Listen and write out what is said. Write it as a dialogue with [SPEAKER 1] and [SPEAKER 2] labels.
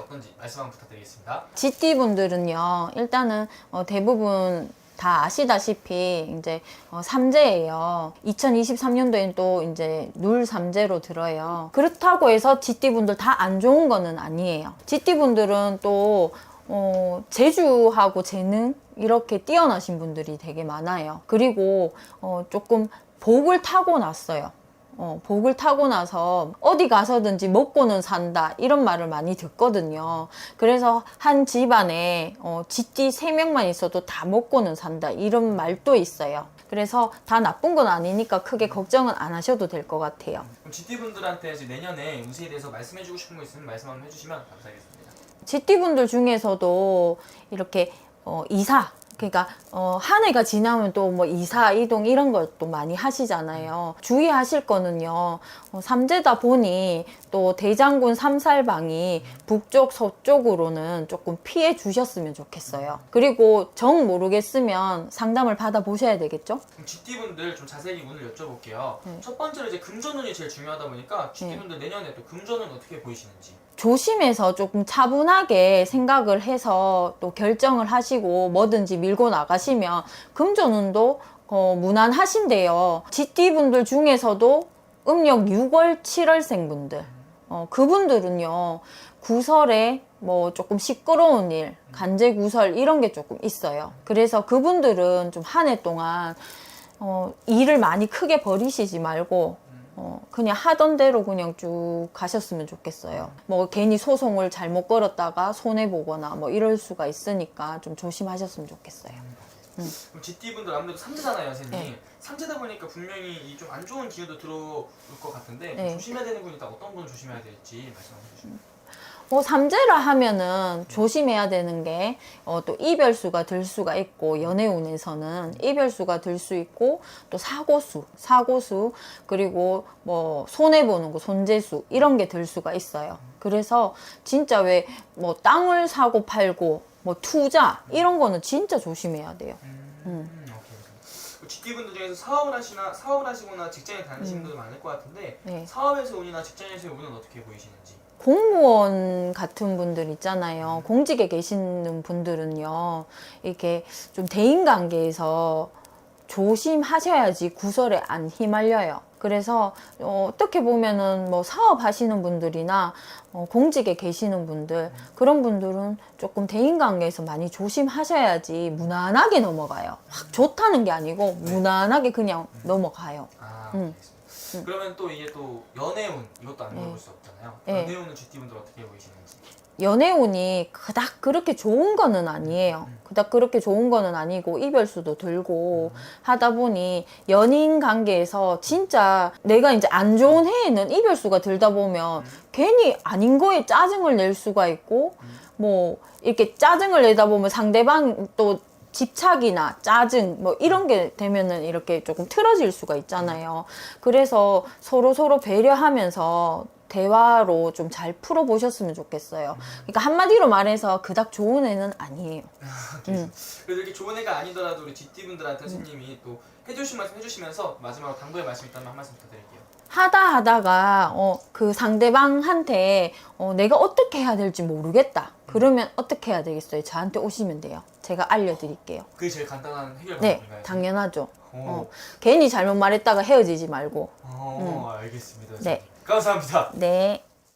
[SPEAKER 1] 어떤지 말씀 한번 부탁드리겠습니다.
[SPEAKER 2] GT 분들은요, 일단은 어, 대부분 다 아시다시피 이제 어, 삼재예요. 2023년도엔 또 이제 눌 삼재로 들어요. 그렇다고 해서 GT 분들 다 안 좋은 거는 아니에요. GT 분들은 또 어, 재주하고 재능 이렇게 뛰어나신 분들이 되게 많아요. 그리고 어, 조금 복을 타고 났어요. 어, 복을 타고 나서 어디 가서든지 먹고는 산다 이런 말을 많이 듣거든요. 그래서 한 집안에 어, 쥐띠 세명만 있어도 다 먹고는 산다 이런 말도 있어요. 그래서 다 나쁜 건 아니니까 크게 걱정은 안 하셔도 될 것 같아요.
[SPEAKER 1] 그럼 GT분들한테 이제 내년에 운세에 대해서 말씀해주고 싶은 거 있으면 말씀 한번 해주시면 감사하겠습니다.
[SPEAKER 2] GT분들 중에서도 이렇게 어, 이사 그러니까 어, 한 해가 지나면 또 뭐 이사 이동 이런 것도 많이 하시잖아요. 주의하실 거는요. 어, 삼재다 보니 또 대장군 삼살방이 북쪽 서쪽으로는 조금 피해 주셨으면 좋겠어요. 그리고 정 모르겠으면 상담을 받아 보셔야 되겠죠?
[SPEAKER 1] 그럼 GT분들 좀 자세히 운을 여쭤볼게요.
[SPEAKER 2] 네.
[SPEAKER 1] 첫 번째로 이제 금전운이 제일 중요하다 보니까 GT분들 내년에 또 금전운 어떻게 보이시는지.
[SPEAKER 2] 조심해서 조금 차분하게 생각을 해서 또 결정을 하시고 뭐든지 밀고 나가시면 금전운도 어, 무난하신데요. GT 분들 중에서도 음력 6월, 7월생 분들, 어, 그분들은요 구설에 뭐 조금 시끄러운 일, 간제 구설 이런 게 조금 있어요. 그래서 그분들은 좀 한 해 동안 어, 일을 많이 크게 버리시지 말고 어, 그냥 하던 대로 그냥 쭉 가셨으면 좋겠어요. 뭐 괜히 소송을 잘못 걸었다가 손해 보거나 뭐 이럴 수가 있으니까 좀 조심하셨으면 좋겠어요.
[SPEAKER 1] 그럼 GT분들 아무래도 삼재잖아요, 선생님.
[SPEAKER 2] 네.
[SPEAKER 1] 삼재다 보니까 분명히 이좀안 좋은 기운도 들어올 것 같은데
[SPEAKER 2] 네.
[SPEAKER 1] 조심해야 되는 분이 다 어떤 분 조심해야 될지 말씀 한번 해주시면.
[SPEAKER 2] 뭐 삼재라 하면은 조심해야 되는 게 어, 또 이별수가 들 수가 있고 연애운에서는 이별수가 들 수 있고 또 사고수, 사고수 그리고 뭐 손해 보는 거 손재수 이런 게 들 수가 있어요. 그래서 진짜 왜 뭐 땅을 사고 팔고 뭐 투자 이런 거는 진짜 조심해야 돼요.
[SPEAKER 1] 음, 오케이, 오케이. GT분들 중에서 사업을 하시나 사업을 하시거나 직장에 다니시는 분들 많을 것 같은데
[SPEAKER 2] 네.
[SPEAKER 1] 사업에서 운이나 직장에서의 운은 어떻게 보이시는지.
[SPEAKER 2] 공무원 같은 분들 있잖아요. 공직에 계시는 분들은요, 이렇게 좀 대인 관계에서 조심하셔야지 구설에 안 휘말려요. 그래서 어, 떻게 보면은 뭐 사업 하시는 분들이나 어, 공직에 계시는 분들 그런 분들은 조금 대인 관계에서 많이 조심하셔야지 무난하게 넘어가요. 확 좋다는 게 아니고 무난하게 그냥 넘어가요.
[SPEAKER 1] 아,
[SPEAKER 2] 음.
[SPEAKER 1] 알겠습니다. 그러면 또 이게 또 연애운 이것도 안 물어볼 수 없잖아요.
[SPEAKER 2] 네.
[SPEAKER 1] 연애운은 GT분들 어떻게 보이시는지.
[SPEAKER 2] 연애운이 그닥 그렇게 좋은 거는 아니에요. 그닥 그렇게 좋은 거는 아니고 이별수도 들고 하다 보니 연인 관계에서 진짜 내가 이제 안 좋은 해에는 이별수가 들다 보면 괜히 아닌 거에 짜증을 낼 수가 있고 뭐 이렇게 짜증을 내다 보면 상대방 또 집착이나 짜증 뭐 이런 게 되면은 이렇게 조금 틀어질 수가 있잖아요. 그래서 서로 서로 배려하면서 대화로 좀 잘 풀어보셨으면 좋겠어요. 그러니까 한마디로 말해서 그닥 좋은 애는 아니에요. 음.
[SPEAKER 1] 그래도 이렇게 좋은 애가 아니더라도 우리 GT분들한테 선생님이 또 해주신 말씀 해주시면서 마지막으로 당부의 말씀 있다면 한 말씀 부탁드릴게요.
[SPEAKER 2] 하다 하다가 어, 그 상대방한테 어, 내가 어떻게 해야 될지 모르겠다. 그러면 어떻게 해야 되겠어요? 저한테 오시면 돼요. 제가 알려드릴게요.
[SPEAKER 1] 그게 제일 간단한 해결
[SPEAKER 2] 네,
[SPEAKER 1] 방법인가요?
[SPEAKER 2] 당연하죠.
[SPEAKER 1] 오,
[SPEAKER 2] 어, 괜히 잘못 말했다가 헤어지지 말고.
[SPEAKER 1] 어, 알겠습니다.
[SPEAKER 2] 네.
[SPEAKER 1] 감사합니다.
[SPEAKER 2] 네.